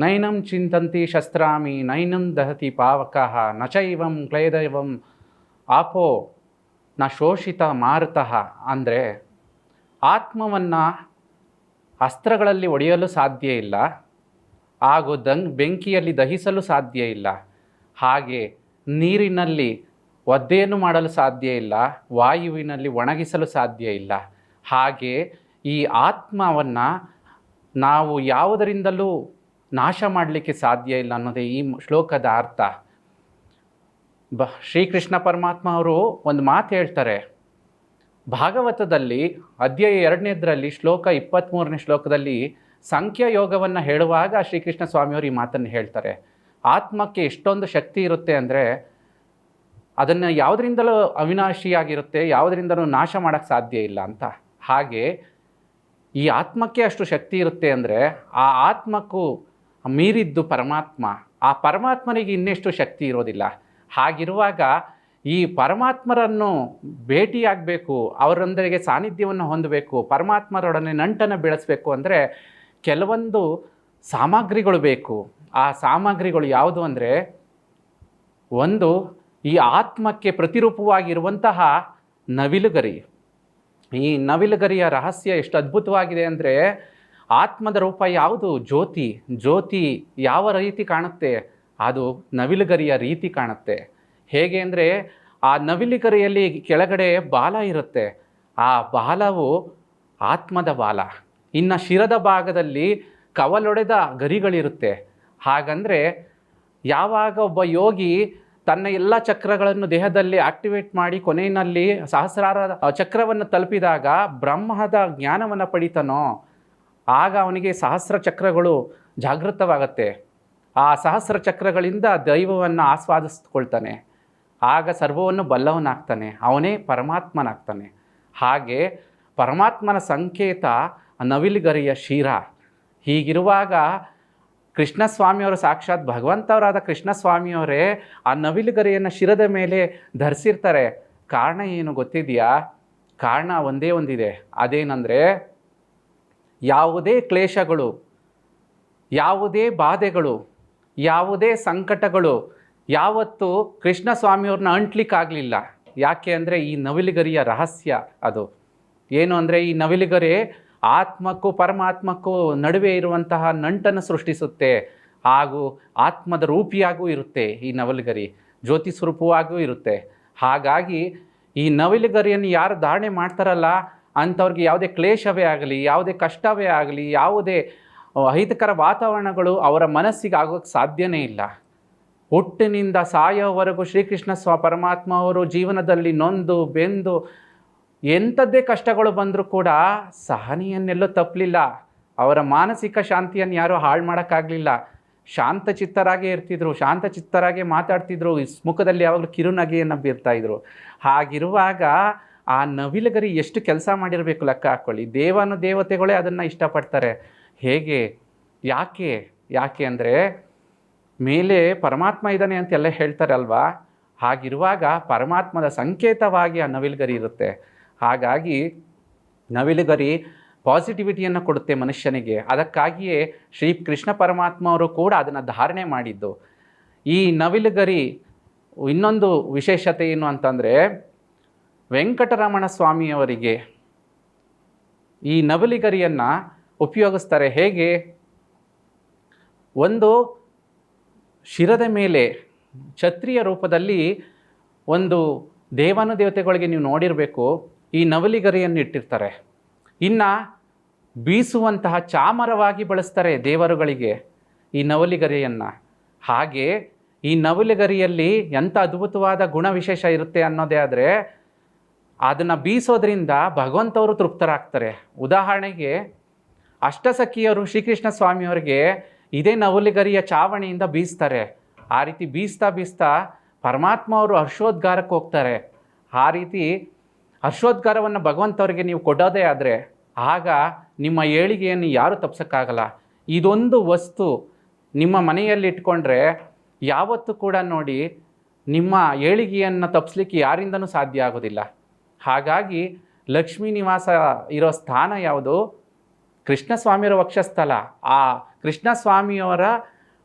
ನೈನಂ ಚಿಂತಂತಿ ಶಸ್ತ್ರಾಮಿ ನೈನಂ ದಹತಿ ಪಾವಕಃ ನ ಚೈವಂ ಕ್ಲೇದೈವಂ ಆಪೋ ನ ಶೋಷಿತ ಮಾರುತಃ ಅಂದರೆ ಆತ್ಮವನ್ನು ಅಸ್ತ್ರಗಳಲ್ಲಿ ಒಡೆಯಲು ಸಾಧ್ಯ ಇಲ್ಲ, ಹಾಗೂ ದಂಗ್ ಬೆಂಕಿಯಲ್ಲಿ ದಹಿಸಲು ಸಾಧ್ಯ ಇಲ್ಲ. ಹಾಗೆ ನೀರಿನಲ್ಲಿ ಒದ್ದೆಯನ್ನು ಮಾಡಲು ಸಾಧ್ಯ ಇಲ್ಲ, ವಾಯುವಿನಲ್ಲಿ ಒಣಗಿಸಲು ಸಾಧ್ಯ ಇಲ್ಲ. ಹಾಗೆ ಈ ಆತ್ಮವನ್ನು ನಾವು ಯಾವುದರಿಂದಲೂ ನಾಶ ಮಾಡಲಿಕ್ಕೆ ಸಾಧ್ಯ ಇಲ್ಲ ಅನ್ನೋದೇ ಈ ಶ್ಲೋಕದ ಅರ್ಥ. ಬ, ಶ್ರೀಕೃಷ್ಣ ಪರಮಾತ್ಮ ಅವರು ಒಂದು ಮಾತು ಹೇಳ್ತಾರೆ. ಭಾಗವತದಲ್ಲಿ ಅಧ್ಯಾಯ ಎರಡನೇದರಲ್ಲಿ ಶ್ಲೋಕ ಇಪ್ಪತ್ತ್ಮೂರನೇ ಶ್ಲೋಕದಲ್ಲಿ ಸಂಖ್ಯಾ ಯೋಗವನ್ನು ಹೇಳುವಾಗ ಶ್ರೀಕೃಷ್ಣ ಸ್ವಾಮಿಯವರು ಈ ಮಾತನ್ನು ಹೇಳ್ತಾರೆ. ಆತ್ಮಕ್ಕೆ ಎಷ್ಟೊಂದು ಶಕ್ತಿ ಇರುತ್ತೆ ಅಂದರೆ ಅದನ್ನು ಯಾವುದರಿಂದಲೂ ಅವಿನಾಶಿಯಾಗಿರುತ್ತೆ, ಯಾವುದರಿಂದಲೂ ನಾಶ ಮಾಡೋಕ್ಕೆ ಸಾಧ್ಯ ಇಲ್ಲ ಅಂತ. ಹಾಗೆ ಈ ಆತ್ಮಕ್ಕೆ ಅಷ್ಟು ಶಕ್ತಿ ಇರುತ್ತೆ ಅಂದರೆ ಆ ಆತ್ಮಕ್ಕೂ ಮೀರಿದ್ದು ಪರಮಾತ್ಮ, ಆ ಪರಮಾತ್ಮನಿಗೆ ಇನ್ನೆಷ್ಟು ಶಕ್ತಿ ಇರೋದಿಲ್ಲ. ಹಾಗಿರುವಾಗ ಈ ಪರಮಾತ್ಮರನ್ನು ಭೇಟಿಯಾಗಬೇಕು ಅವರೊಂದರಿಗೆ ಸಾನ್ನಿಧ್ಯವನ್ನು ಹೊಂದಬೇಕು, ಪರಮಾತ್ಮರೊಡನೆ ನಂಟನ್ನು ಬೆಳೆಸಬೇಕು ಅಂದರೆ ಕೆಲವೊಂದು ಸಾಮಗ್ರಿಗಳು ಬೇಕು. ಆ ಸಾಮಗ್ರಿಗಳು ಯಾವುದು ಅಂದರೆ ಒಂದು ಈ ಆತ್ಮಕ್ಕೆ ಪ್ರತಿರೂಪವಾಗಿರುವಂತಹ ನವಿಲುಗರಿ. ಈ ನವಿಲುಗರಿಯ ರಹಸ್ಯ ಎಷ್ಟು ಅದ್ಭುತವಾಗಿದೆ ಅಂದರೆ ಆತ್ಮದ ರೂಪ ಯಾವುದು? ಜ್ಯೋತಿ. ಜ್ಯೋತಿ ಯಾವ ರೀತಿ ಕಾಣುತ್ತೆ? ಅದು ನವಿಲುಗರಿಯ ರೀತಿ ಕಾಣುತ್ತೆ. ಹೇಗೆ ಅಂದರೆ ಆ ನವಿಲುಗರಿಯಲ್ಲಿ ಕೆಳಗಡೆ ಬಾಲ ಇರುತ್ತೆ. ಆ ಬಾಲವು ಆತ್ಮದ ಬಾಲ. ಇನ್ನು ಶಿರದ ಭಾಗದಲ್ಲಿ ಕವಲೊಡೆದ ಗರಿಗಳಿರುತ್ತೆ. ಹಾಗಂದರೆ ಯಾವಾಗ ಒಬ್ಬ ಯೋಗಿ ತನ್ನ ಎಲ್ಲ ಚಕ್ರಗಳನ್ನು ದೇಹದಲ್ಲಿ ಆಕ್ಟಿವೇಟ್ ಮಾಡಿ ಕೊನೆಯಲ್ಲಿ ಸಹಸ್ರಾರ ಚಕ್ರವನ್ನು ತಲುಪಿದಾಗ ಬ್ರಹ್ಮದ ಜ್ಞಾನವನ್ನು ಪಡಿತಾನೋ ಆಗ ಅವನಿಗೆ ಸಹಸ್ರ ಚಕ್ರಗಳು ಜಾಗೃತವಾಗತ್ತೆ. ಆ ಸಹಸ್ರ ಚಕ್ರಗಳಿಂದ ದೈವವನ್ನು ಆಸ್ವಾದಿಸ್ಕೊಳ್ತಾನೆ. ಆಗ ಸರ್ವವನ್ನು ಬಲ್ಲವನಾಗ್ತಾನೆ. ಅವನೇ ಪರಮಾತ್ಮನಾಗ್ತಾನೆ. ಹಾಗೆ ಪರಮಾತ್ಮನ ಸಂಕೇತ ನವಿಲುಗರಿಯ ಶಿರ. ಹೀಗಿರುವಾಗ ಕೃಷ್ಣಸ್ವಾಮಿಯವರು ಸಾಕ್ಷಾತ್ ಭಗವಂತವರಾದ ಕೃಷ್ಣಸ್ವಾಮಿಯವರೇ ಆ ನವಿಲುಗರಿಯನ್ನು ಶಿರದ ಮೇಲೆ ಧರಿಸಿರ್ತಾರೆ. ಕಾರಣ ಏನು ಗೊತ್ತಿದೆಯಾ? ಕಾರಣ ಒಂದೇ ಒಂದಿದೆ. ಅದೇನೆಂದರೆ ಯಾವುದೇ ಕ್ಲೇಶಗಳು, ಯಾವುದೇ ಬಾಧೆಗಳು, ಯಾವುದೇ ಸಂಕಟಗಳು ಯಾವತ್ತೂ ಕೃಷ್ಣ ಸ್ವಾಮಿಯವ್ರನ್ನ ಅಂಟ್ಲಿಕ್ಕಾಗಲಿಲ್ಲ. ಯಾಕೆ ಅಂದರೆ ಈ ನವಿಲುಗರಿಯ ರಹಸ್ಯ ಅದು. ಏನು ಅಂದರೆ ಈ ನವಿಲುಗರಿ ಆತ್ಮಕ್ಕೂ ಪರಮಾತ್ಮಕ್ಕೂ ನಡುವೆ ಇರುವಂತಹ ನಂಟನ್ನು ಸೃಷ್ಟಿಸುತ್ತೆ. ಹಾಗೂ ಆತ್ಮದ ರೂಪಿಯಾಗೂ ಇರುತ್ತೆ ಈ ನವಲುಗರಿ, ಜ್ಯೋತಿ ಸ್ವರೂಪವಾಗೂ ಇರುತ್ತೆ. ಹಾಗಾಗಿ ಈ ನವಿಲುಗರಿಯನ್ನು ಯಾರು ಧಾರಣೆ ಮಾಡ್ತಾರಲ್ಲ ಅಂಥವ್ರಿಗೆ ಯಾವುದೇ ಕ್ಲೇಶವೇ ಆಗಲಿ, ಯಾವುದೇ ಕಷ್ಟವೇ ಆಗಲಿ, ಯಾವುದೇ ಅಹಿತಕರ ವಾತಾವರಣಗಳು ಅವರ ಮನಸ್ಸಿಗೆ ಆಗೋಕ್ಕೆ ಸಾಧ್ಯನೇ ಇಲ್ಲ. ಹುಟ್ಟಿನಿಂದ ಸಾಯೋವರೆಗೂ ಶ್ರೀಕೃಷ್ಣ ಸ್ವ, ಪರಮಾತ್ಮ ಅವರು ಜೀವನದಲ್ಲಿ ನೊಂದು, ಬೆಂದು ಎಂಥದ್ದೇ ಕಷ್ಟಗಳು ಬಂದರೂ ಕೂಡ ಸಹನೆಯನ್ನೆಲ್ಲೋ ತಪ್ಪಲಿಲ್ಲ ಅವರ ಮಾನಸಿಕ ಶಾಂತಿಯನ್ನು ಯಾರೂ ಹಾಳು ಮಾಡೋಕ್ಕಾಗಲಿಲ್ಲ. ಶಾಂತಚಿತ್ತರಾಗೇ ಇರ್ತಿದ್ರು ಶಾಂತಚಿತ್ತರಾಗೇ ಮಾತಾಡ್ತಿದ್ರು ಮುಖದಲ್ಲಿ ಯಾವಾಗಲೂ ಕಿರುನಗೆಯನ್ನು ಬೀರ್ತಾ ಇದ್ರು. ಹಾಗಿರುವಾಗ ಆ ನವಿಲುಗರಿ ಎಷ್ಟು ಕೆಲಸ ಮಾಡಿರಬೇಕು ಲೆಕ್ಕ ಹಾಕ್ಕೊಳ್ಳಿ ದೇವಾನು ದೇವತೆಗಳೇ ಅದನ್ನು ಇಷ್ಟಪಡ್ತಾರೆ. ಹೇಗೆ? ಯಾಕೆ? ಯಾಕೆ ಅಂದರೆ ಮೇಲೆ ಪರಮಾತ್ಮ ಇದ್ದಾನೆ ಅಂತೆಲ್ಲ ಹೇಳ್ತಾರೆ ಅಲ್ವಾ ಹಾಗಿರುವಾಗ ಪರಮಾತ್ಮದ ಸಂಕೇತವಾಗಿ ಆ ನವಿಲುಗರಿ ಇರುತ್ತೆ. ಹಾಗಾಗಿ ನವಿಲುಗರಿ ಪಾಸಿಟಿವಿಟಿಯನ್ನು ಕೊಡುತ್ತೆ ಮನುಷ್ಯನಿಗೆ. ಅದಕ್ಕಾಗಿಯೇ ಶ್ರೀ ಕೃಷ್ಣ ಪರಮಾತ್ಮ ಅವರು ಕೂಡ ಅದನ್ನು ಧಾರಣೆ ಮಾಡಿದ್ದು. ಈ ನವಿಲುಗರಿ ಇನ್ನೊಂದು ವಿಶೇಷತೆ ಏನು ಅಂತಂದರೆ ವೆಂಕಟರಮಣ ಸ್ವಾಮಿಯವರಿಗೆ ಈ ನವಲಿಗರಿಯನ್ನು ಉಪಯೋಗಿಸ್ತಾರೆ ಹೇಗೆ? ಒಂದು ಶಿರದ ಮೇಲೆ ಛತ್ರಿಯ ರೂಪದಲ್ಲಿ ಒಂದು ದೇವಾನುದೇವತೆಗಳಿಗೆ ನೀವು ನೋಡಿರಬೇಕು, ಈ ನವಲಿಗರಿಯನ್ನು ಇಟ್ಟಿರ್ತಾರೆ ಇನ್ನು ಬೀಸುವಂತಹ ಚಾಮರವಾಗಿ ಬಳಸ್ತಾರೆ ದೇವರುಗಳಿಗೆ ಈ ನವಲಿಗರಿಯನ್ನು. ಹಾಗೆ ಈ ನವಲಿಗರಿಯಲ್ಲಿ ಎಂಥ ಅದ್ಭುತವಾದ ಗುಣವಿಶೇಷ ಇರುತ್ತೆ ಅನ್ನೋದೇ ಆದರೆ ಅದನ್ನು ಬೀಸೋದ್ರಿಂದ ಭಗವಂತವರು ತೃಪ್ತರಾಗ್ತಾರೆ. ಉದಾಹರಣೆಗೆ ಅಷ್ಟಸಖಿಯವರು ಶ್ರೀಕೃಷ್ಣ ಸ್ವಾಮಿಯವರಿಗೆ ಇದೇ ನವಲಿಗರಿಯ ಚಾವಣಿಯಿಂದ ಬೀಸ್ತಾರೆ. ಆ ರೀತಿ ಬೀಸ್ತಾ ಬೀಸ್ತಾ ಪರಮಾತ್ಮ ಅವರು ಹರ್ಷೋದ್ಗಾರಕ್ಕೆ ಹೋಗ್ತಾರೆ. ಆ ರೀತಿ ಹರ್ಷೋದ್ಗಾರವನ್ನು ಭಗವಂತವರಿಗೆ ನೀವು ಕೊಡೋದೇ ಆದರೆ, ಆಗ ನಿಮ್ಮ ಏಳಿಗೆಯನ್ನು ಯಾರೂ ತಪ್ಸೋಕ್ಕಾಗಲ್ಲ. ಇದೊಂದು ವಸ್ತು ನಿಮ್ಮ ಮನೆಯಲ್ಲಿ ಇಟ್ಕೊಂಡ್ರೆ ಯಾವತ್ತೂ ಕೂಡ ನೋಡಿ ನಿಮ್ಮ ಏಳಿಗೆಯನ್ನು ತಪ್ಪಿಸ್ಲಿಕ್ಕೆ ಯಾರಿಂದನೂ ಸಾಧ್ಯ ಆಗೋದಿಲ್ಲ. ಹಾಗಾಗಿ ಲಕ್ಷ್ಮೀ ನಿವಾಸ ಇರೋ ಸ್ಥಾನ ಯಾವುದು? ಕೃಷ್ಣಸ್ವಾಮಿಯವರ ವಕ್ಷಸ್ಥಳ. ಆ ಕೃಷ್ಣಸ್ವಾಮಿಯವರ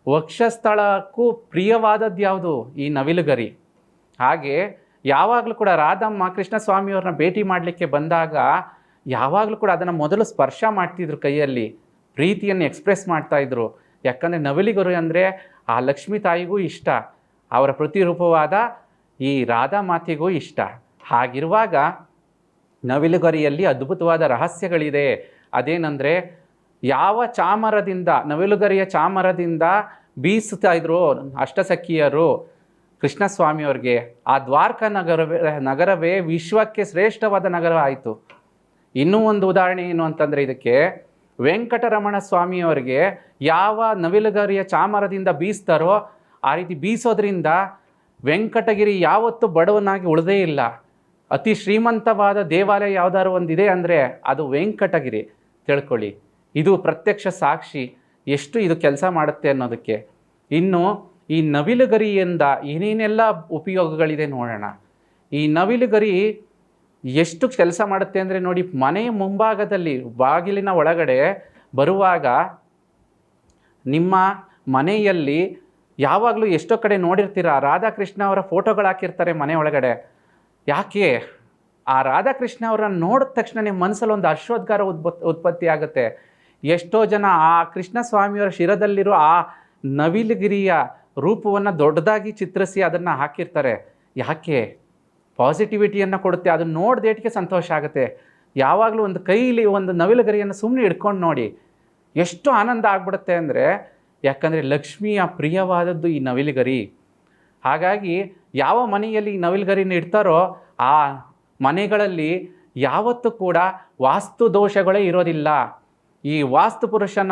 ವಕ್ಷಸ್ಥಳಕ್ಕೂ ಪ್ರಿಯವಾದದ್ದು ಯಾವುದು? ಈ ನವಿಲುಗರಿ. ಹಾಗೆ ಯಾವಾಗಲೂ ಕೂಡ ರಾಧಮ್ಮ ಕೃಷ್ಣಸ್ವಾಮಿಯವ್ರನ್ನ ಭೇಟಿ ಮಾಡಲಿಕ್ಕೆ ಬಂದಾಗ ಯಾವಾಗಲೂ ಕೂಡ ಅದನ್ನು ಮೊದಲು ಸ್ಪರ್ಶ ಮಾಡ್ತಿದ್ರು ಕೈಯಲ್ಲಿ. ಪ್ರೀತಿಯನ್ನು ಎಕ್ಸ್ಪ್ರೆಸ್ ಮಾಡ್ತಾಯಿದ್ರು ಯಾಕಂದರೆ ನವಿಲಿಗರು ಅಂದರೆ ಆ ಲಕ್ಷ್ಮೀ ತಾಯಿಗೂ ಇಷ್ಟ. ಅವರ ಪ್ರತಿರೂಪವಾದ ಈ ರಾಧಾ ಮಾತೆಗೂ ಇಷ್ಟ. ಹಾಗಿರುವಾಗ ನವಿಲುಗರಿಯಲ್ಲಿ ಅದ್ಭುತವಾದ ರಹಸ್ಯಗಳಿದೆ. ಅದೇನೆಂದರೆ ಯಾವ ಚಾಮರದಿಂದ, ನವಿಲುಗರಿಯ ಚಾಮರದಿಂದ ಬೀಸುತ್ತಾ ಇದ್ರು ಅಷ್ಟಸಖಿಯರು ಕೃಷ್ಣಸ್ವಾಮಿಯವ್ರಿಗೆ, ಆ ದ್ವಾರಕ ನಗರವೇ ನಗರವೇ ವಿಶ್ವಕ್ಕೆ ಶ್ರೇಷ್ಠವಾದ ನಗರ ಆಯಿತು ಇನ್ನೂ ಒಂದು ಉದಾಹರಣೆ ಏನು ಅಂತಂದರೆ ಇದಕ್ಕೆ ವೆಂಕಟರಮಣ ಸ್ವಾಮಿಯವರಿಗೆ ಯಾವ ನವಿಲುಗರಿಯ ಚಾಮರದಿಂದ ಬೀಸ್ತಾರೋ, ಆ ರೀತಿ ಬೀಸೋದ್ರಿಂದ ವೆಂಕಟಗಿರಿ ಯಾವತ್ತೂ ಬಡವನಾಗಿ ಉಳದೇ ಇಲ್ಲ. ಅತಿ ಶ್ರೀಮಂತವಾದ ದೇವಾಲಯ ಯಾವ್ದಾದ್ರು ಒಂದಿದೆ ಅಂದರೆ ಅದು ವೆಂಕಟಗಿರಿ. ತಿಳ್ಕೊಳ್ಳಿ. ಇದು ಪ್ರತ್ಯಕ್ಷ ಸಾಕ್ಷಿ. ಎಷ್ಟು ಇದು ಕೆಲಸ ಮಾಡುತ್ತೆ ಅನ್ನೋದಕ್ಕೆ. ಇನ್ನು ಈ ನವಿಲುಗರಿಯಿಂದ ಏನೇನೆಲ್ಲ ಉಪಯೋಗಗಳಿದೆ ನೋಡೋಣ. ಈ ನವಿಲುಗರಿ ಎಷ್ಟು ಕೆಲಸ ಮಾಡುತ್ತೆ ಅಂದರೆ ನೋಡಿ ಮನೆಯ ಮುಂಭಾಗದಲ್ಲಿ ಬಾಗಿಲಿನ ಒಳಗಡೆ ಬರುವಾಗ ನಿಮ್ಮ ಮನೆಯಲ್ಲಿ ಯಾವಾಗಲೂ ಎಷ್ಟೋ ಕಡೆ ನೋಡಿರ್ತೀರ ರಾಧಾಕೃಷ್ಣ ಅವರ ಫೋಟೋಗಳು ಹಾಕಿರ್ತಾರೆ ಮನೆ ಒಳಗಡೆ. ಯಾಕೆ ಆ ರಾಧಾಕೃಷ್ಣ ಅವರನ್ನು ನೋಡಿದ ತಕ್ಷಣ ನಿಮ್ಮ ಮನಸ್ಸಲ್ಲಿ ಒಂದು ಅಶ್ವೋದ್ಗಾರ ಉತ್ಪತ್ತಿ ಆಗುತ್ತೆ? ಎಷ್ಟೋ ಜನ ಆ ಕೃಷ್ಣ ಸ್ವಾಮಿಯವರ ಶಿರದಲ್ಲಿರೋ ಆ ನವಿಲುಗಿರಿಯ ರೂಪವನ್ನು ದೊಡ್ಡದಾಗಿ ಚಿತ್ರಿಸಿ ಅದನ್ನು ಹಾಕಿರ್ತಾರೆ. ಯಾಕೆ? ಪಾಸಿಟಿವಿಟಿಯನ್ನು ಕೊಡುತ್ತೆ. ಅದನ್ನು ನೋಡ್ದೇಟಿಗೆ ಸಂತೋಷ ಆಗುತ್ತೆ. ಯಾವಾಗಲೂ ಒಂದು ಕೈಲಿ ಒಂದು ನವಿಲುಗರಿಯನ್ನು ಸುಮ್ಮನೆ ಹಿಡ್ಕೊಂಡು ನೋಡಿ. ಎಷ್ಟು ಆನಂದ ಆಗ್ಬಿಡುತ್ತೆ ಅಂದರೆ, ಯಾಕಂದರೆ ಲಕ್ಷ್ಮಿಯ ಪ್ರಿಯವಾದದ್ದು ಈ ನವಿಲುಗರಿ. ಹಾಗಾಗಿ ಯಾವ ಮನೆಯಲ್ಲಿ ನವಿಲ್ಗರಿನ ಇಡ್ತಾರೋ ಆ ಮನೆಗಳಲ್ಲಿ ಯಾವತ್ತೂ ಕೂಡ ವಾಸ್ತು ದೋಷಗಳೇ ಇರೋದಿಲ್ಲ. ಈ ವಾಸ್ತು ಪುರುಷನ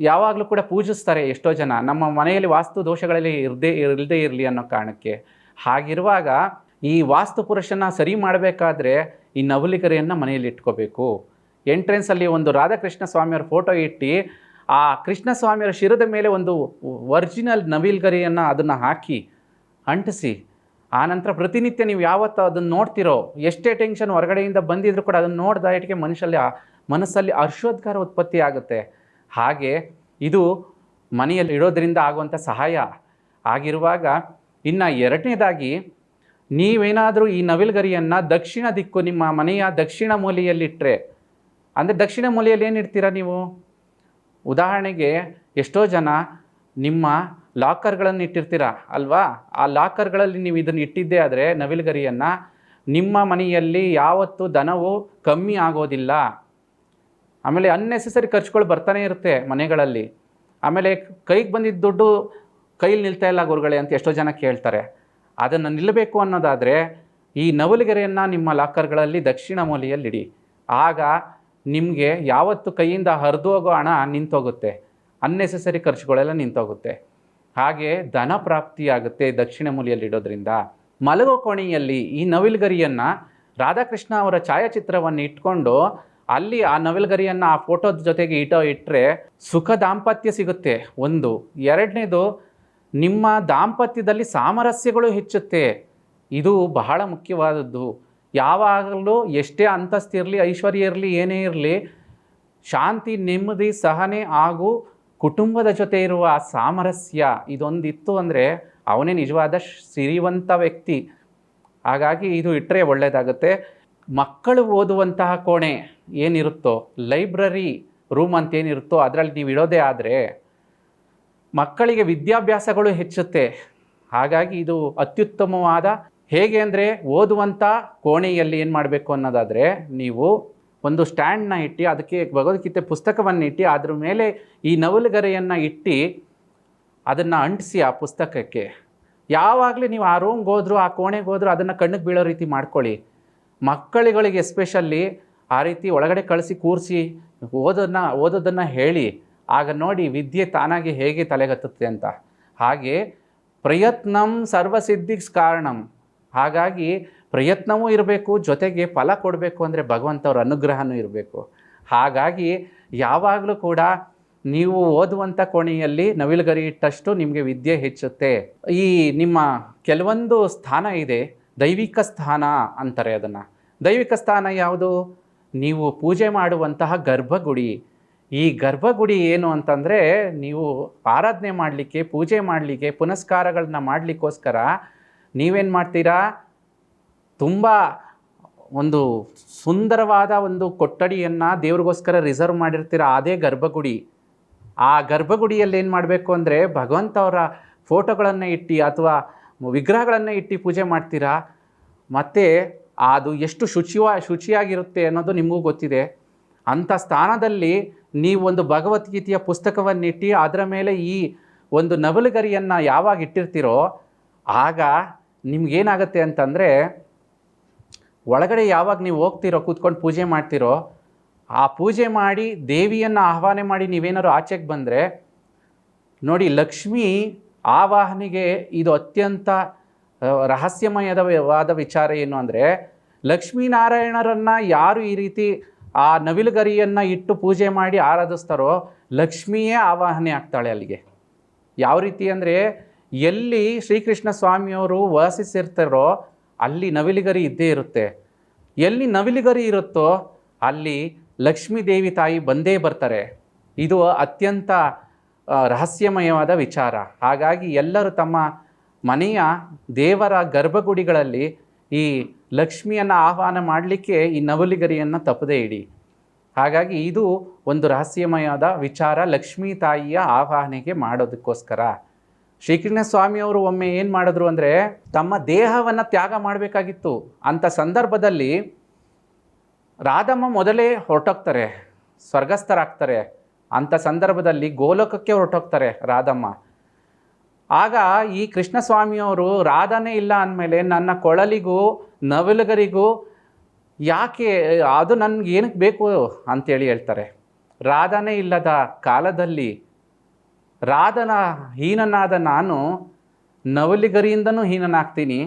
ಯಾವಾಗಲೂ ಕೂಡ ಪೂಜಿಸ್ತಾರೆ ಎಷ್ಟೋ ಜನ. ನಮ್ಮ ಮನೆಯಲ್ಲಿ ವಾಸ್ತು ದೋಷಗಳಲ್ಲಿ ಇರದೇ ಇರದೇ ಇರಲಿ ಅನ್ನೋ ಕಾರಣಕ್ಕೆ. ಹಾಗಿರುವಾಗ ಈ ವಾಸ್ತು ಪುರುಷನ ಸರಿ ಮಾಡಬೇಕಾದ್ರೆ ಈ ನವಲಿಗರೆಯನ್ನು ಮನೆಯಲ್ಲಿ ಇಟ್ಕೋಬೇಕು. ಎಂಟ್ರೆನ್ಸಲ್ಲಿ ಒಂದು ರಾಧಾಕೃಷ್ಣ ಸ್ವಾಮಿಯವರ ಫೋಟೋ ಇಟ್ಟು ಆ ಕೃಷ್ಣ ಸ್ವಾಮಿಯವರ ಶಿರದ ಮೇಲೆ ಒಂದು ಒರಿಜಿನಲ್ ನವಿಲ್ಗರಿಯನ್ನು ಅದನ್ನು ಹಾಕಿ ಅಂಟಿಸಿ. ಆನಂತರ ಪ್ರತಿನಿತ್ಯ ನೀವು ಯಾವತ್ತು ಅದನ್ನು ನೋಡ್ತಿರೋ, ಎಷ್ಟೇ ಟೆನ್ಷನ್ ಹೊರಗಡೆಯಿಂದ ಬಂದಿದ್ರು ಕೂಡ ಅದನ್ನು ನೋಡಿದ ಇಟ್ಟಿಗೆ ಮನುಷ್ಯಲ್ಲಿ ಮನಸ್ಸಲ್ಲಿ ಹರ್ಷೋದ್ಗಾರ ಉತ್ಪತ್ತಿ ಆಗುತ್ತೆ. ಹಾಗೆ ಇದು ಮನೆಯಲ್ಲಿ ಇಡೋದರಿಂದ ಆಗುವಂಥ ಸಹಾಯ. ಆಗಿರುವಾಗ ಇನ್ನು ಎರಡನೇದಾಗಿ ನೀವೇನಾದರೂ ಈ ನವಿಲುಗರಿಯನ್ನು ದಕ್ಷಿಣ ದಿಕ್ಕು ನಿಮ್ಮ ಮನೆಯ ದಕ್ಷಿಣ ಮೂಲೆಯಲ್ಲಿಟ್ಟರೆ ಅಂದರೆ ದಕ್ಷಿಣ ಮೂಲೆಯಲ್ಲಿ ಏನು ಇಡ್ತೀರಾ ನೀವು? ಉದಾಹರಣೆಗೆ ಎಷ್ಟೋ ಜನ ನಿಮ್ಮ ಲಾಕರ್ಗಳನ್ನು ಇಟ್ಟಿರ್ತೀರಾ? ಅಲ್ವಾ? ಆ ಲಾಕರ್ಗಳಲ್ಲಿ ನೀವು ಇದನ್ನು ಇಟ್ಟಿದ್ದೇ ಆದರೆ ನವಿಲುಗರಿಯನ್ನು ನಿಮ್ಮ ಮನೆಯಲ್ಲಿ ಯಾವತ್ತೂ ದನವು ಕಮ್ಮಿ ಆಗೋದಿಲ್ಲ. ಆಮೇಲೆ ಅನ್ನೆಸೆಸರಿ ಖರ್ಚುಗಳು ಬರ್ತಾನೆ ಇರುತ್ತೆ ಮನೆಗಳಲ್ಲಿ. ಆಮೇಲೆ ಕೈಗೆ ಬಂದಿದ್ದ ದುಡ್ಡು ಕೈಲಿ ನಿಲ್ತಾ ಇಲ್ಲ ಗುರುಗಳೇ ಅಂತ ಎಷ್ಟೋ ಜನ ಕೇಳ್ತಾರೆ. ಅದನ್ನು ನಿಲ್ಲಬೇಕು ಅನ್ನೋದಾದರೆ ಈ ನವಲುಗೆರೆಯನ್ನು ನಿಮ್ಮ ಲಾಕರ್ಗಳಲ್ಲಿ ದಕ್ಷಿಣ ಮೂಲೆಯಲ್ಲಿಡಿ. ಆಗ ನಿಮಗೆ ಯಾವತ್ತು ಕೈಯಿಂದ ಹರಿದು ಹೋಗೋ ಹಣ ನಿಂತೋಗುತ್ತೆ. ಅನ್ನೆಸೆಸರಿ ಖರ್ಚುಗಳೆಲ್ಲ ನಿಂತೋಗುತ್ತೆ. ಹಾಗೆ ಧನ ಪ್ರಾಪ್ತಿಯಾಗುತ್ತೆ ದಕ್ಷಿಣ ಮೂಲೆಯಲ್ಲಿ ಇಡೋದ್ರಿಂದ ಮಲಗೋ ಕೋಣೆಯಲ್ಲಿ ಈ ನವಿಲುಗರಿಯನ್ನು ರಾಧಾಕೃಷ್ಣ ಅವರ ಛಾಯಾಚಿತ್ರವನ್ನು ಇಟ್ಕೊಂಡು ಅಲ್ಲಿ ಆ ನವಿಲುಗರಿಯನ್ನು ಆ ಫೋಟೋದ ಜೊತೆಗೆ ಇಟೋ ಇಟ್ಟರೆ ಸುಖ ದಾಂಪತ್ಯ ಸಿಗುತ್ತೆ. ಒಂದು. ಎರಡನೇದು, ನಿಮ್ಮ ದಾಂಪತ್ಯದಲ್ಲಿ ಸಾಮರಸ್ಯಗಳು ಹೆಚ್ಚುತ್ತೆ. ಇದು ಬಹಳ ಮುಖ್ಯವಾದದ್ದು. ಯಾವಾಗಲೂ ಎಷ್ಟೇ ಅಂತಸ್ತಿರಲಿ, ಐಶ್ವರ್ಯ ಇರಲಿ, ಏನೇ ಇರಲಿ, ಶಾಂತಿ, ನೆಮ್ಮದಿ, ಸಹನೆ ಹಾಗೂ ಕುಟುಂಬದ ಜೊತೆ ಇರುವ ಸಾಮರಸ್ಯ ಇದೊಂದಿತ್ತು ಅಂದರೆ ಅವನೇ ನಿಜವಾದ ಸಿರಿವಂತ ವ್ಯಕ್ತಿ. ಹಾಗಾಗಿ ಇದು ಇಟ್ಟರೆ ಒಳ್ಳೆಯದಾಗುತ್ತೆ ಮಕ್ಕಳು ಓದುವಂತಹ ಕೋಣೆ ಏನಿರುತ್ತೋ, ಲೈಬ್ರರಿ ರೂಮ್ ಅಂತ ಏನಿರುತ್ತೋ ಅದರಲ್ಲಿ ನೀವು ಇಡೋದೇ ಆದರೆ ಮಕ್ಕಳಿಗೆ ವಿದ್ಯಾಭ್ಯಾಸಗಳು ಹೆಚ್ಚುತ್ತೆ. ಹಾಗಾಗಿ ಇದು ಅತ್ಯುತ್ತಮವಾದ, ಹೇಗೆ ಅಂದರೆ ಓದುವಂಥ ಕೋಣೆಯಲ್ಲಿ ಏನು ಮಾಡಬೇಕು ಅನ್ನೋದಾದರೆ, ನೀವು ಒಂದು ಸ್ಟ್ಯಾಂಡ್ನ ಇಟ್ಟು ಅದಕ್ಕೆ ಭಗವದ್ಗೀತೆ ಪುಸ್ತಕವನ್ನು ಇಟ್ಟು ಅದ್ರ ಮೇಲೆ ಈ ನವಲುಗರೆಯನ್ನು ಇಟ್ಟು ಅದನ್ನು ಅಂಟಿಸಿ ಆ ಪುಸ್ತಕಕ್ಕೆ. ಯಾವಾಗಲೂ ನೀವು ಆ ರೂಮ್ಗೆ ಹೋದ್ರು, ಆ ಕೋಣೆಗೆ ಹೋದ್ರು ಅದನ್ನು ಕಣ್ಣಿಗೆ ಬೀಳೋ ರೀತಿ ಮಾಡ್ಕೊಳ್ಳಿ. ಮಕ್ಕಳುಗಳಿಗೆ ಎಸ್ಪೆಷಲ್ಲಿ ಆ ರೀತಿ ಒಳಗಡೆ ಕಳಿಸಿ ಕೂರಿಸಿ, ಓದೋದನ್ನ, ಓದೋದನ್ನು ಹೇಳಿ. ಆಗ ನೋಡಿ ವಿದ್ಯೆ ತಾನಾಗಿ ಹೇಗೆ ತಲೆಗತ್ತುತ್ತೆ ಅಂತ. ಹಾಗೆ ಪ್ರಯತ್ನಂ ಸರ್ವಸಿದ್ಧಿಗೆ ಕಾರಣಂ. ಹಾಗಾಗಿ ಪ್ರಯತ್ನವೂ ಇರಬೇಕು, ಜೊತೆಗೆ ಫಲ ಕೊಡಬೇಕು ಅಂದರೆ ಭಗವಂತವ್ರ ಅನುಗ್ರಹನೂ ಇರಬೇಕು. ಹಾಗಾಗಿ ಯಾವಾಗಲೂ ಕೂಡ ನೀವು ಓದುವಂಥ ಕೋಣೆಯಲ್ಲಿ ನವಿಲುಗರಿ ಇಟ್ಟಷ್ಟು ನಿಮಗೆ ವಿದ್ಯೆ ಹೆಚ್ಚುತ್ತೆ. ಈ ನಿಮ್ಮ ಕೆಲವೊಂದು ಸ್ಥಾನ ಇದೆ, ದೈವಿಕ ಸ್ಥಾನ ಅಂತಾರೆ ಅದನ್ನು. ದೈವಿಕ ಸ್ಥಾನ ಯಾವುದು? ನೀವು ಪೂಜೆ ಮಾಡುವಂತಹ ಗರ್ಭಗುಡಿ. ಈ ಗರ್ಭಗುಡಿ ಏನು ಅಂತಂದರೆ ನೀವು ಆರಾಧನೆ ಮಾಡಲಿಕ್ಕೆ, ಪೂಜೆ ಮಾಡಲಿಕ್ಕೆ ಪುನಸ್ಕಾರಗಳನ್ನ ಮಾಡಲಿಕ್ಕೋಸ್ಕರ ನೀವೇನು ಮಾಡ್ತೀರಾ? ತುಂಬ ಒಂದು ಸುಂದರವಾದ ಒಂದು ಕೊಠಡಿಯನ್ನು ದೇವ್ರಿಗೋಸ್ಕರ ರಿಸರ್ವ್ ಮಾಡಿರ್ತೀರ ಅದೇ ಗರ್ಭಗುಡಿ. ಆ ಗರ್ಭಗುಡಿಯಲ್ಲಿ ಏನು ಮಾಡಬೇಕು ಅಂದರೆ ಭಗವಂತ ಅವರ ಫೋಟೋಗಳನ್ನು ಇಟ್ಟು ಅಥವಾ ವಿಗ್ರಹಗಳನ್ನು ಇಟ್ಟು ಪೂಜೆ ಮಾಡ್ತೀರಾ? ಮತ್ತು ಅದು ಎಷ್ಟು ಶುಚಿವ, ಶುಚಿಯಾಗಿರುತ್ತೆ ಅನ್ನೋದು ನಿಮಗೂ ಗೊತ್ತಿದೆ. ಅಂಥ ಸ್ಥಾನದಲ್ಲಿ ನೀವು ಒಂದು ಭಗವದ್ಗೀತೆಯ ಪುಸ್ತಕವನ್ನಿಟ್ಟು ಅದರ ಮೇಲೆ ಈ ಒಂದು ನವಲುಗರಿಯನ್ನು ಯಾವಾಗ ಇಟ್ಟಿರ್ತೀರೋ ಆಗ ನಿಮಗೇನಾಗತ್ತೆ ಅಂತಂದರೆ ಒಳಗಡೆ ಯಾವಾಗ ನೀವು ಹೋಗ್ತಿರೋ, ಕೂತ್ಕೊಂಡು ಪೂಜೆ ಮಾಡ್ತಿರೋ, ಆ ಪೂಜೆ ಮಾಡಿ ದೇವಿಯನ್ನು ಆಹ್ವಾನ ಮಾಡಿ ನೀವೇನಾದ್ರು ಆಚೆಗೆ ಬಂದರೆ, ನೋಡಿ ಲಕ್ಷ್ಮಿ ಆವಾಹನೆಗೆ ಇದು ಅತ್ಯಂತ ರಹಸ್ಯಮಯದವಾದ ರಹಸ್ಯಮಯದ ವಾದ ವಿಚಾರ ಏನು ಅಂದರೆ, ಲಕ್ಷ್ಮೀನಾರಾಯಣರನ್ನು ಯಾರು ಈ ರೀತಿ ಆ ನವಿಲುಗರಿಯನ್ನು ಇಟ್ಟು ಪೂಜೆ ಮಾಡಿ ಆರಾಧಿಸ್ತಾರೋ, ಲಕ್ಷ್ಮಿಯೇ ಆವಾಹನೆ ಆಗ್ತಾಳೆ ಅಲ್ಲಿಗೆ. ಯಾವ ರೀತಿ ಅಂದರೆ, ಎಲ್ಲಿ ಶ್ರೀಕೃಷ್ಣ ಸ್ವಾಮಿಯವರು ವಾಸಿಸಿರ್ತಾರೋ ಅಲ್ಲಿ ನವಿಲಿಗರಿ ಇದ್ದೇ ಇರುತ್ತೆ. ಎಲ್ಲಿ ನವಿಲಿಗರಿ ಇರುತ್ತೋ ಅಲ್ಲಿ ಲಕ್ಷ್ಮೀ ದೇವಿ ತಾಯಿ ಬಂದೇ ಬರ್ತಾರೆ. ಇದು ಅತ್ಯಂತ ರಹಸ್ಯಮಯವಾದ ವಿಚಾರ. ಹಾಗಾಗಿ ಎಲ್ಲರೂ ತಮ್ಮ ಮನೆಯ ದೇವರ ಗರ್ಭಗುಡಿಗಳಲ್ಲಿ ಈ ಲಕ್ಷ್ಮಿಯನ್ನು ಆಹ್ವಾನ ಮಾಡಲಿಕ್ಕೆ ಈ ನವಲಿಗರಿಯನ್ನು ತಪ್ಪದೇ ಇಡಿ. ಹಾಗಾಗಿ ಇದು ಒಂದು ರಹಸ್ಯಮಯವಾದ ವಿಚಾರ ಲಕ್ಷ್ಮೀ ತಾಯಿಯ ಆವಾಹನೆಗೆ ಮಾಡೋದಕ್ಕೋಸ್ಕರ. ಶ್ರೀಕೃಷ್ಣ ಸ್ವಾಮಿಯವರು ಒಮ್ಮೆ ಏನು ಮಾಡಿದ್ರು ಅಂದರೆ ತಮ್ಮ ದೇಹವನ್ನು ತ್ಯಾಗ ಮಾಡಬೇಕಾಗಿತ್ತು. ಅಂಥ ಸಂದರ್ಭದಲ್ಲಿ ರಾಧಮ್ಮ ಮೊದಲೇ ಹೊರಟೋಗ್ತಾರೆ, ಸ್ವರ್ಗಸ್ಥರಾಗ್ತಾರೆ. ಅಂಥ ಸಂದರ್ಭದಲ್ಲಿ ಗೋಲೋಕಕ್ಕೆ ಹೊರಟೋಗ್ತಾರೆ ರಾಧಮ್ಮ. ಆಗ ಈ ಕೃಷ್ಣ ಸ್ವಾಮಿಯವರು ರಾಧನೇ ಇಲ್ಲ ಅಂದಮೇಲೆ ನನ್ನ ಕೊಳಲಿಗೂ, ನವಿಲುಗರಿಗೂ ಯಾಕೆ, ಅದು ನನಗೆ ಏನಕ್ಕೆ ಬೇಕು ಅಂತೇಳಿ ಹೇಳ್ತಾರೆ. ರಾಧನೇ ಇಲ್ಲದ ಕಾಲದಲ್ಲಿ ರಾಧನ ಹೀನನಾದ ನಾನು ನವಲಿಗರಿಯಿಂದನೂ ಹೀನನಾಗ್ತೀನಿ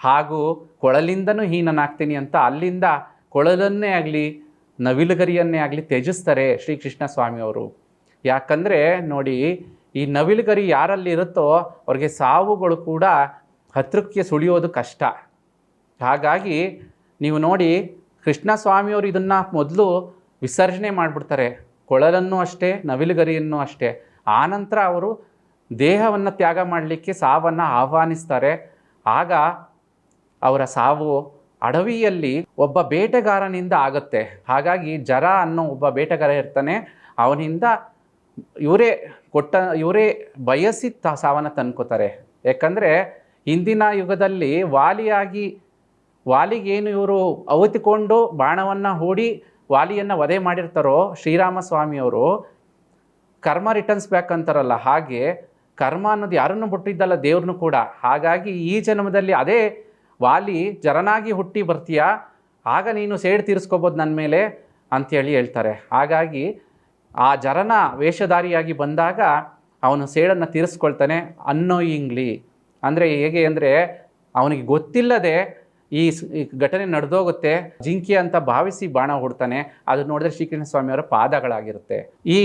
ಹಾಗೂ ಕೊಳಲಿಂದನೂ ಹೀನನಾಗ್ತೀನಿ ಅಂತ ಅಲ್ಲಿಂದ ಕೊಳಲನ್ನೇ ಆಗಲಿ, ನವಿಲುಗರಿಯನ್ನೇ ಆಗಲಿ ತ್ಯಜಿಸ್ತಾರೆ ಶ್ರೀಕೃಷ್ಣ ಸ್ವಾಮಿಯವರು ಯಾಕಂದರೆ ನೋಡಿ, ಈ ನವಿಲುಗರಿ ಯಾರಲ್ಲಿ ಇರುತ್ತೋ ಅವ್ರಿಗೆ ಸಾವುಗಳು ಕೂಡ ಹತ್ರಕ್ಕೆ ಸುಳಿಯೋದು ಕಷ್ಟ. ಹಾಗಾಗಿ ನೀವು ನೋಡಿ ಕೃಷ್ಣ ಸ್ವಾಮಿಯವರು ಇದನ್ನು ಮೊದಲು ವಿಸರ್ಜನೆ ಮಾಡಿಬಿಡ್ತಾರೆ. ಕೊಳಲನ್ನು ಅಷ್ಟೇ, ನವಿಲುಗರಿಯನ್ನು ಅಷ್ಟೇ. ಆನಂತರ ಅವರು ದೇಹವನ್ನು ತ್ಯಾಗ ಮಾಡಲಿಕ್ಕೆ ಸಾವನ್ನು ಆಹ್ವಾನಿಸ್ತಾರೆ. ಆಗ ಅವರ ಸಾವು ಅಡವಿಯಲ್ಲಿ ಒಬ್ಬ ಬೇಟೆಗಾರನಿಂದ ಆಗುತ್ತೆ. ಹಾಗಾಗಿ ಜರ ಅನ್ನೋ ಒಬ್ಬ ಬೇಟೆಗಾರ ಇರ್ತಾನೆ. ಅವನಿಂದ ಇವರೇ ಕೊಟ್ಟ, ಇವರೇ ಬಯಸಿ ತ ಸಾವನ್ನು ತಂದ್ಕೋತಾರೆ. ಯಾಕಂದರೆ ಹಿಂದಿನ ಯುಗದಲ್ಲಿ ವಾಲಿಯಾಗಿ ವಾಲಿಗೇನು ಇವರು ಅವತಿಕೊಂಡು ಬಾಣವನ್ನು ಹೂಡಿ ವಾಲಿಯನ್ನು ವಧೆ ಮಾಡಿರ್ತಾರೋ ಶ್ರೀರಾಮ ಸ್ವಾಮಿಯವರು ಕರ್ಮ ರಿಟರ್ನ್ಸ್ ಬ್ಯಾಕ್ ಅಂತಾರಲ್ಲ, ಹಾಗೆ ಕರ್ಮ ಅನ್ನೋದು ಯಾರನ್ನು ಬಿಟ್ಟಿದ್ದಲ್ಲ ದೇವ್ರನ್ನೂ ಕೂಡ. ಹಾಗಾಗಿ ಈ ಜನ್ಮದಲ್ಲಿ ಅದೇ ವಾಲಿ ಜರನಾಗಿ ಹುಟ್ಟಿ ಬರ್ತೀಯಾ? ಆಗ ನೀನು ಸೇಡ್ ತೀರಿಸ್ಕೋಬೋದು ನನ್ನ ಮೇಲೆ ಅಂಥೇಳಿ ಹೇಳ್ತಾರೆ. ಹಾಗಾಗಿ ಆ ಜರನ ವೇಷಧಾರಿಯಾಗಿ ಬಂದಾಗ ಅವನು ಸೇಡನ್ನು ತೀರಿಸ್ಕೊಳ್ತಾನೆ ಅನ್ನೋಯಿಂಗ್ಲಿ. ಅಂದರೆ ಹೇಗೆ ಅಂದರೆ ಅವನಿಗೆ ಗೊತ್ತಿಲ್ಲದೆ ಈ ಘಟನೆ ನಡೆದೋಗುತ್ತೆ. ಜಿಂಕೆ ಅಂತ ಭಾವಿಸಿ ಬಾಣ ಹೊಡ್ತಾನೆ. ಅದು ನೋಡಿದ್ರೆ ಶ್ರೀಕೃಷ್ಣ ಸ್ವಾಮಿಯವರ ಪಾದಗಳಾಗಿರುತ್ತೆ. ಈ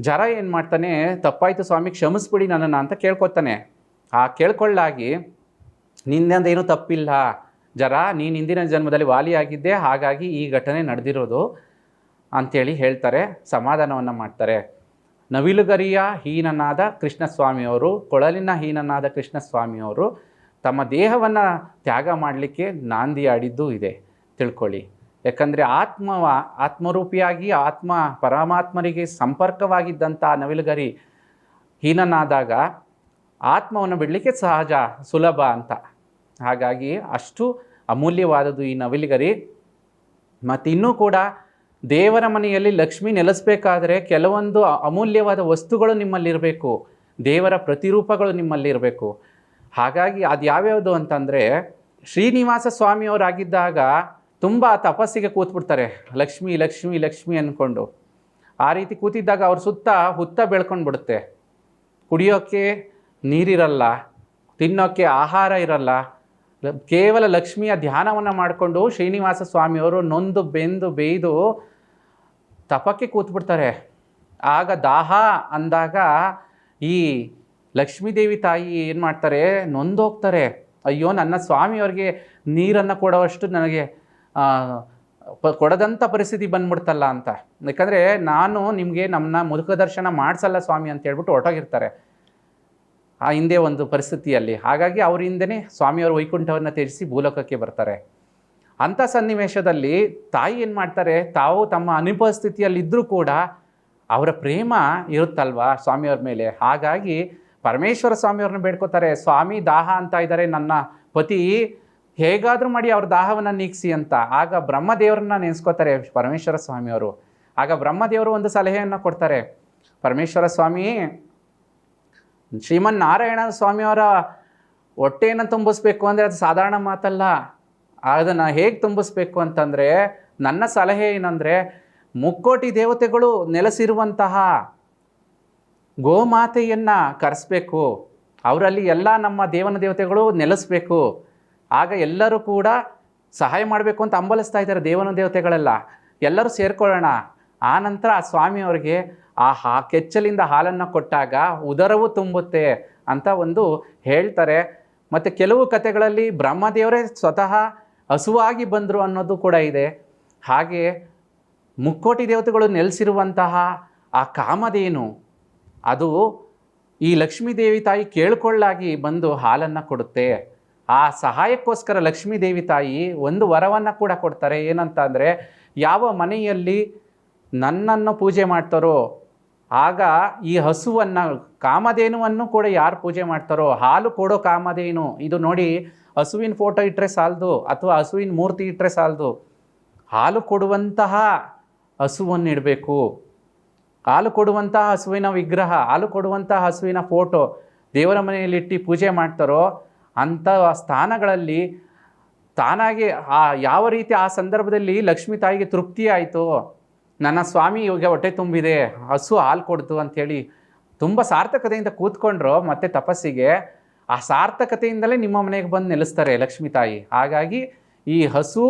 ಜರ ಏನು ಮಾಡ್ತಾನೆ, ತಪ್ಪಾಯ್ತು ಸ್ವಾಮಿ, ಕ್ಷಮಿಸ್ಬಿಡಿ ನನ್ನನ್ನು ಅಂತ ಕೇಳ್ಕೊತಾನೆ. ಆ ಕೇಳ್ಕೊಳ್ಳಾಗಿ, ನಿನ್ನಿಂದ ಏನೂ ತಪ್ಪಿಲ್ಲ. ಜರ, ನೀನು ಹಿಂದಿನ ಜನ್ಮದಲ್ಲಿ ವಾಲಿಯಾಗಿದ್ದೆ, ಹಾಗಾಗಿ ಈ ಘಟನೆ ನಡೆದಿರೋದು ಅಂಥೇಳಿ ಹೇಳ್ತಾರೆ, ಸಮಾಧಾನವನ್ನು ಮಾಡ್ತಾರೆ. ನವಿಲುಗರಿಯ ಹೀನನಾದ ಕೃಷ್ಣಸ್ವಾಮಿಯವರು, ಕೊಳಲಿನ ಹೀನನಾದ ಕೃಷ್ಣಸ್ವಾಮಿಯವರು ತಮ್ಮ ದೇಹವನ್ನು ತ್ಯಾಗ ಮಾಡಲಿಕ್ಕೆ ನಾಂದಿ ಆಡಿದ್ದು ಇದೆ. ತಿಳ್ಕೊಳ್ಳಿ. ಯಾಕಂದರೆ ಆತ್ಮವ, ಆತ್ಮರೂಪಿಯಾಗಿ ಆತ್ಮ ಪರಮಾತ್ಮರಿಗೆ ಸಂಪರ್ಕವಾಗಿದ್ದಂಥ ನವಿಲುಗರಿ ಹೀನನಾದಾಗ ಆತ್ಮವನ್ನು ಬಿಡಲಿಕ್ಕೆ ಸಹಜ, ಸುಲಭ ಅಂತ. ಹಾಗಾಗಿ ಅಷ್ಟು ಅಮೂಲ್ಯವಾದದ್ದು ಈ ನವಿಲುಗರಿ. ಮತ್ತು ಇನ್ನೂ ಕೂಡ ದೇವರ ಮನೆಯಲ್ಲಿ ಲಕ್ಷ್ಮಿ ನೆಲೆಸಬೇಕಾದ್ರೆ ಕೆಲವೊಂದು ಅಮೂಲ್ಯವಾದ ವಸ್ತುಗಳು ನಿಮ್ಮಲ್ಲಿರಬೇಕು. ದೇವರ ಪ್ರತಿರೂಪಗಳು ನಿಮ್ಮಲ್ಲಿರಬೇಕು. ಹಾಗಾಗಿ ಅದು ಯಾವ್ಯಾವುದು ಅಂತಂದರೆ ಶ್ರೀನಿವಾಸ ಸ್ವಾಮಿಯವರಾಗಿದ್ದಾಗ ತುಂಬ ತಪಸ್ಸಿಗೆ ಕೂತ್ಬಿಡ್ತಾರೆ. ಲಕ್ಷ್ಮಿ ಲಕ್ಷ್ಮಿ ಲಕ್ಷ್ಮಿ ಅಂದ್ಕೊಂಡು ಆ ರೀತಿ ಕೂತಿದ್ದಾಗ ಅವ್ರ ಸುತ್ತ ಹುತ್ತ ಬೆಳ್ಕೊಂಡು ಬಿಡುತ್ತೆ ಕುಡಿಯೋಕ್ಕೆ ನೀರಿರಲ್ಲ ತಿನ್ನೋಕ್ಕೆ ಆಹಾರ ಇರಲ್ಲ, ಕೇವಲ ಲಕ್ಷ್ಮಿಯ ಧ್ಯಾನವನ್ನು ಮಾಡಿಕೊಂಡು ಶ್ರೀನಿವಾಸ ಸ್ವಾಮಿಯವರು ನೊಂದು ಬೆಂದು ಬೇಯ್ದು ತಪಕ್ಕೆ ಕೂತ್ಬಿಡ್ತಾರೆ. ಆಗ ದಾಹ ಅಂದಾಗ ಈ ಲಕ್ಷ್ಮೀದೇವಿ ತಾಯಿ ಏನು ಮಾಡ್ತಾರೆ? ನೊಂದೋಗ್ತಾರೆ. ಅಯ್ಯೋ, ನನ್ನ ಸ್ವಾಮಿಯವ್ರಿಗೆ ನೀರನ್ನು ಕೊಡೋವಷ್ಟು ನನಗೆ ಕೊಡದಂಥ ಪರಿಸ್ಥಿತಿ ಬಂದ್ಬಿಡ್ತಲ್ಲ ಅಂತ. ಯಾಕಂದರೆ ನಾನು ನಿಮಗೆ ನಮ್ಮನ್ನ ಮುಖದರ್ಶನ ಮಾಡಿಸಲ್ಲ ಸ್ವಾಮಿ ಅಂತ ಹೇಳ್ಬಿಟ್ಟು ಹೊರಟೋಗಿರ್ತಾರೆ. ಆ ಹಿಂದೆ ಒಂದು ಪರಿಸ್ಥಿತಿಯಲ್ಲಿ. ಹಾಗಾಗಿ ಅವ್ರ ಹಿಂದೆನೇ ಸ್ವಾಮಿಯವರು ವೈಕುಂಠವನ್ನು ತ್ಯಜಿಸಿ ಭೂಲೋಕಕ್ಕೆ ಬರ್ತಾರೆ. ಅಂಥ ಸನ್ನಿವೇಶದಲ್ಲಿ ತಾಯಿ ಏನು ಮಾಡ್ತಾರೆ? ತಾವು ತಮ್ಮ ಅನುಪಸ್ಥಿತಿಯಲ್ಲಿದ್ದರೂ ಕೂಡ ಅವರ ಪ್ರೇಮ ಇರುತ್ತಲ್ವ ಸ್ವಾಮಿಯವ್ರ ಮೇಲೆ? ಹಾಗಾಗಿ ಪರಮೇಶ್ವರ ಸ್ವಾಮಿಯವ್ರನ್ನ ಬೇಡ್ಕೋತಾರೆ, ಸ್ವಾಮಿ, ದಾಹ ಅಂತ ಇದ್ದಾರೆ ನನ್ನ ಪತಿ, ಹೇಗಾದರೂ ಮಾಡಿ ಅವ್ರ ದಾಹವನ್ನು ನೀಗಿಸಿ ಅಂತ. ಆಗ ಬ್ರಹ್ಮದೇವರನ್ನ ನೆನೆಸ್ಕೋತಾರೆ ಪರಮೇಶ್ವರ ಸ್ವಾಮಿಯವರು. ಆಗ ಬ್ರಹ್ಮದೇವರು ಒಂದು ಸಲಹೆಯನ್ನು ಕೊಡ್ತಾರೆ, ಪರಮೇಶ್ವರ ಸ್ವಾಮಿ ಶ್ರೀಮನ್ ನಾರಾಯಣ ಸ್ವಾಮಿಯವರ ಹೊಟ್ಟೆಯನ್ನು ತುಂಬಿಸ್ಬೇಕು ಅಂದರೆ ಅದು ಸಾಧಾರಣ ಮಾತಲ್ಲ. ಅದನ್ನು ಹೇಗೆ ತುಂಬಿಸ್ಬೇಕು ಅಂತಂದರೆ, ನನ್ನ ಸಲಹೆ ಏನಂದರೆ, ಮುಕ್ಕೋಟಿ ದೇವತೆಗಳು ನೆಲೆಸಿರುವಂತಹ ಗೋಮಾತೆಯನ್ನು ಕರೆಸ್ಬೇಕು. ಅವರಲ್ಲಿ ಎಲ್ಲ ನಮ್ಮ ದೇವನ ದೇವತೆಗಳು ನೆಲೆಸ್ಬೇಕು. ಆಗ ಎಲ್ಲರೂ ಕೂಡ ಸಹಾಯ ಮಾಡಬೇಕು ಅಂತ ಹಂಬಲಿಸ್ತಾ ಇದ್ದಾರೆ ದೇವನ ದೇವತೆಗಳೆಲ್ಲ. ಎಲ್ಲರೂ ಸೇರ್ಕೊಳ್ಳೋಣ. ಆ ನಂತರ ಆ ಸ್ವಾಮಿಯವ್ರಿಗೆ ಆ ಹಾ ಕೆಚ್ಚಲಿಂದ ಹಾಲನ್ನು ಕೊಟ್ಟಾಗ ಉದರವು ತುಂಬುತ್ತೆ ಅಂತ ಒಂದು ಹೇಳ್ತಾರೆ. ಮತ್ತು ಕೆಲವು ಕಥೆಗಳಲ್ಲಿ ಬ್ರಹ್ಮದೇವರೇ ಸ್ವತಃ ಹಸುವಾಗಿ ಬಂದರು ಅನ್ನೋದು ಕೂಡ ಇದೆ. ಹಾಗೆ ಮುಕ್ಕೋಟಿ ದೇವತೆಗಳು ನೆಲೆಸಿರುವಂತಹ ಆ ಕಾಮಧೇನು ಅದು ಈ ಲಕ್ಷ್ಮೀದೇವಿ ತಾಯಿ ಕೇಳ್ಕೊಳ್ಳಾಗಿ ಬಂದು ಹಾಲನ್ನು ಕೊಡುತ್ತೆ. ಆ ಸಹಾಯಕ್ಕೋಸ್ಕರ ಲಕ್ಷ್ಮೀದೇವಿ ತಾಯಿ ಒಂದು ವರವನ್ನು ಕೂಡ ಕೊಡ್ತಾರೆ. ಏನಂತ ಅಂದರೆ ಯಾವ ಮನೆಯಲ್ಲಿ ನನ್ನನ್ನು ಪೂಜೆ ಮಾಡ್ತಾರೋ, ಆಗ ಈ ಹಸುವನ್ನು, ಕಾಮಧೇನುವನ್ನು ಕೂಡ ಯಾರು ಪೂಜೆ ಮಾಡ್ತಾರೋ, ಹಾಲು ಕೊಡೋ ಕಾಮಧೇನು, ಇದು ನೋಡಿ ಹಸುವಿನ ಫೋಟೋ ಇಟ್ಟರೆ ಸಾಲದು, ಅಥವಾ ಹಸುವಿನ ಮೂರ್ತಿ ಇಟ್ಟರೆ ಸಾಲದು, ಹಾಲು ಕೊಡುವಂತಹ ಹಸುವನ್ನು ಇಡಬೇಕು ಹಾಲು ಕೊಡುವಂತಹ ಹಸುವಿನ ವಿಗ್ರಹ, ಹಾಲು ಕೊಡುವಂತಹ ಹಸುವಿನ ಫೋಟೋ ದೇವರ ಮನೆಯಲ್ಲಿಟ್ಟು ಪೂಜೆ ಮಾಡ್ತಾರೋ ಅಂಥ ಸ್ಥಾನಗಳಲ್ಲಿ ತಾನಾಗಿ ಆ ಯಾವ ರೀತಿ ಆ ಸಂದರ್ಭದಲ್ಲಿ ಲಕ್ಷ್ಮೀ ತಾಯಿಗೆ ತೃಪ್ತಿ ಆಯಿತು, ನನ್ನ ಸ್ವಾಮಿ ಇವಾಗ ಹೊಟ್ಟೆ ತುಂಬಿದೆ, ಹಸು ಹಾಲು ಕೊಡ್ತು ಅಂಥೇಳಿ ತುಂಬ ಸಾರ್ಥಕತೆಯಿಂದ ಕೂತ್ಕೊಂಡ್ರು, ಮತ್ತೆ ತಪಸ್ಸಿಗೆ ಆ ಸಾರ್ಥಕತೆಯಿಂದಲೇ ನಿಮ್ಮ ಮನೆಗೆ ಬಂದು ನೆಲೆಸ್ತಾರೆ ಲಕ್ಷ್ಮೀ ತಾಯಿ. ಹಾಗಾಗಿ ಈ ಹಸು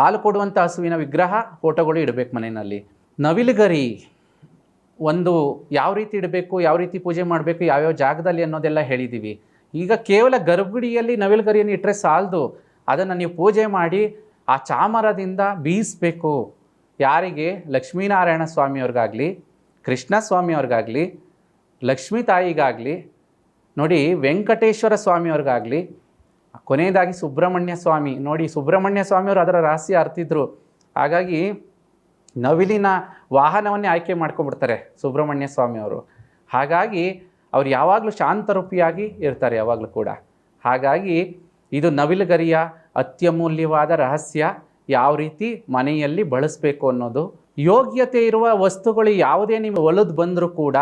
ಹಾಲು ಕೊಡುವಂಥ ಹಸುವಿನ ವಿಗ್ರಹ ಫೋಟೋಗಳು ಇಡಬೇಕು ಮನೆಯಲ್ಲಿ. ನವಿಲುಗರಿ ಒಂದು ಯಾವ ರೀತಿ ಇಡಬೇಕು, ಯಾವ ರೀತಿ ಪೂಜೆ ಮಾಡಬೇಕು ಯಾವ್ಯಾವ ಜಾಗದಲ್ಲಿ ಅನ್ನೋದೆಲ್ಲ ಹೇಳಿದ್ದೀವಿ ಈಗ ಕೇವಲ ಗರ್ಭಗುಡಿಯಲ್ಲಿ ನವಿಲುಗರಿಯನ್ನು ಇಟ್ಟರೆ ಸಾಲದು. ಅದನ್ನು ನೀವು ಪೂಜೆ ಮಾಡಿ ಆ ಚಾಮರದಿಂದ ಬೀಸಬೇಕು. ಯಾರಿಗೆ? ಲಕ್ಷ್ಮೀನಾರಾಯಣ ಸ್ವಾಮಿಯವ್ರಿಗಾಗಲಿ, ಕೃಷ್ಣ ಸ್ವಾಮಿಯವ್ರಿಗಾಗಲಿ, ಲಕ್ಷ್ಮೀ ತಾಯಿಗಾಗಲಿ, ನೋಡಿ ವೆಂಕಟೇಶ್ವರ ಸ್ವಾಮಿಯವ್ರಿಗಾಗಲಿ, ಕೊನೆಯದಾಗಿ ಸುಬ್ರಹ್ಮಣ್ಯ ಸ್ವಾಮಿ. ನೋಡಿ ಸುಬ್ರಹ್ಮಣ್ಯ ಸ್ವಾಮಿಯವರು ಅದರ ರಹಸ್ಯ ಅರ್ತಿದ್ರು. ಹಾಗಾಗಿ ನವಿಲಿನ ವಾಹನವನ್ನೇ ಆಯ್ಕೆ ಮಾಡ್ಕೊಂಡ್ಬಿಡ್ತಾರೆ ಸುಬ್ರಹ್ಮಣ್ಯ ಸ್ವಾಮಿ ಅವರು. ಹಾಗಾಗಿ ಅವ್ರು ಯಾವಾಗಲೂ ಶಾಂತರೂಪಿಯಾಗಿ ಇರ್ತಾರೆ ಯಾವಾಗಲೂ ಕೂಡ. ಹಾಗಾಗಿ ಇದು ನವಿಲುಗರಿಯ ಅತ್ಯಮೂಲ್ಯವಾದ ರಹಸ್ಯ. ಯಾವ ರೀತಿ ಮನೆಯಲ್ಲಿ ಬಳಸಬೇಕು ಅನ್ನೋದು. ಯೋಗ್ಯತೆ ಇರುವ ವಸ್ತುಗಳು ಯಾವುದೇ ನೀವು ಒಲದು ಬಂದರೂ ಕೂಡ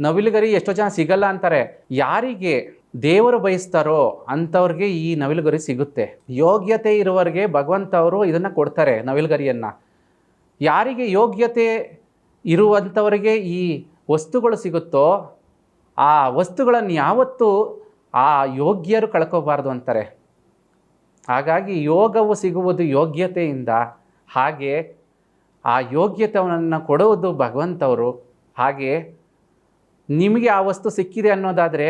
ನವಿಲುಗರಿ ಎಷ್ಟೋ ಜನ ಸಿಗಲ್ಲ ಅಂತಾರೆ. ಯಾರಿಗೆ ದೇವರು ಬಯಸ್ತಾರೋ ಅಂಥವ್ರಿಗೆ ಈ ನವಿಲುಗರಿ ಸಿಗುತ್ತೆ. ಯೋಗ್ಯತೆ ಇರುವವರಿಗೆ ಭಗವಂತ ಅವರು ಇದನ್ನು ಕೊಡ್ತಾರೆ ನವಿಲುಗರಿಯನ್ನು. ಯಾರಿಗೆ ಯೋಗ್ಯತೆ ಇರುವಂಥವರಿಗೆ ಈ ವಸ್ತುಗಳು ಸಿಗುತ್ತೋ ಆ ವಸ್ತುಗಳನ್ನು ಯಾವತ್ತೂ ಆ ಯೋಗ್ಯರು ಕಳ್ಕೋಬಾರ್ದು ಅಂತಾರೆ. ಹಾಗಾಗಿ ಯೋಗವು ಸಿಗುವುದು ಯೋಗ್ಯತೆಯಿಂದ. ಹಾಗೆ ಆ ಯೋಗ್ಯತೆಯನ್ನು ಕೊಡುವುದು ಭಗವಂತವರು. ಹಾಗೆ ನಿಮಗೆ ಆ ವಸ್ತು ಸಿಕ್ಕಿದೆ ಅನ್ನೋದಾದರೆ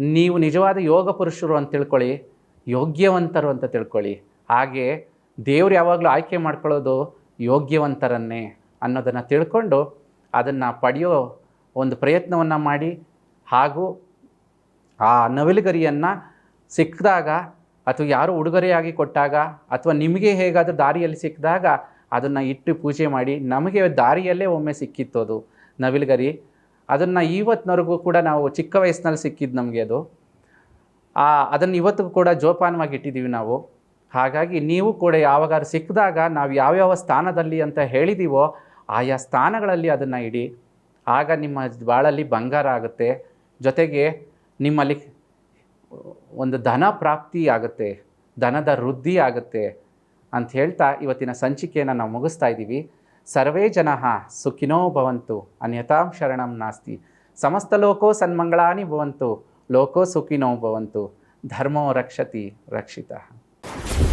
ನೀವು ನಿಜವಾದ ಯೋಗ ಪುರುಷರು ಅಂತ ತಿಳ್ಕೊಳ್ಳಿ, ಯೋಗ್ಯವಂತರು ಅಂತ ತಿಳ್ಕೊಳ್ಳಿ. ಹಾಗೆ ದೇವರು ಯಾವಾಗಲೂ ಆಯ್ಕೆ ಮಾಡ್ಕೊಳ್ಳೋದು ಯೋಗ್ಯವಂತರನ್ನೇ ಅನ್ನೋದನ್ನು ತಿಳ್ಕೊಂಡು ಅದನ್ನು ಪಡೆಯೋ ಒಂದು ಪ್ರಯತ್ನವನ್ನು ಮಾಡಿ ಹಾಗೂ ಆ ನವಿಲುಗರಿಯನ್ನು ಸಿಕ್ಕಿದಾಗ ಅಥವಾ ಯಾರು ಉಡುಗೊರೆಯಾಗಿ ಕೊಟ್ಟಾಗ ಅಥವಾ ನಿಮಗೆ ಹೇಗಾದರೂ ದಾರಿಯಲ್ಲಿ ಸಿಕ್ಕಿದಾಗ ಅದನ್ನು ಇಟ್ಟು ಪೂಜೆ ಮಾಡಿ ನಮಗೆ ದಾರಿಯಲ್ಲೇ ಒಮ್ಮೆ ಸಿಕ್ಕಿತ್ತು ಅದು. ನವಿಲುಗರಿ, ಅದನ್ನು ಇವತ್ತಿನವರೆಗೂ ಕೂಡ ನಾವು ಚಿಕ್ಕ ವಯಸ್ಸಿನಲ್ಲಿ ಸಿಕ್ಕಿದ್ದು ನಮಗೆ ಅದು. ಅದನ್ನು ಇವತ್ತಿಗೂ ಕೂಡ ಜೋಪಾನವಾಗಿ ಇಟ್ಟಿದ್ದೀವಿ ನಾವು. ಹಾಗಾಗಿ ನೀವು ಕೂಡ ಯಾವಾಗಾದ್ರೂ ಸಿಕ್ಕಿದಾಗ ನಾವು ಯಾವ್ಯಾವ ಸ್ಥಾನದಲ್ಲಿ ಅಂತ ಹೇಳಿದೀವೋ ಆಯಾ ಸ್ಥಾನಗಳಲ್ಲಿ ಅದನ್ನು ಇಡಿ. ಆಗ ನಿಮ್ಮ ಬಾಳಲ್ಲಿ ಬಂಗಾರ ಆಗುತ್ತೆ. ಜೊತೆಗೆ ನಿಮ್ಮಲ್ಲಿ ಒಂದು ಧನ ಪ್ರಾಪ್ತಿ ಆಗುತ್ತೆ. ಧನದ ವೃದ್ಧಿ ಆಗುತ್ತೆ ಅಂತ ಹೇಳ್ತಾ ಇವತ್ತಿನ ಸಂಚಿಕೆಯನ್ನು ನಾವು ಮುಗಿಸ್ತಾ ಇದ್ದೀವಿ. ಸರ್ವೇ ಜನ ಸುಖಿನೋ ಭವಂತು. ಅನ್ಯತಾಂ ಶರಣಂ ನಾಸ್ತಿ. ಸಮಸ್ತ ಲೋಕೋ ಸನ್ಮಂಗಳಾನಿ ಭವಂತು. ಲೋಕೋ ಸುಖಿನೋ ಭವಂತು. ಧರ್ಮೋ ರಕ್ಷತಿ ರಕ್ಷಿತ. you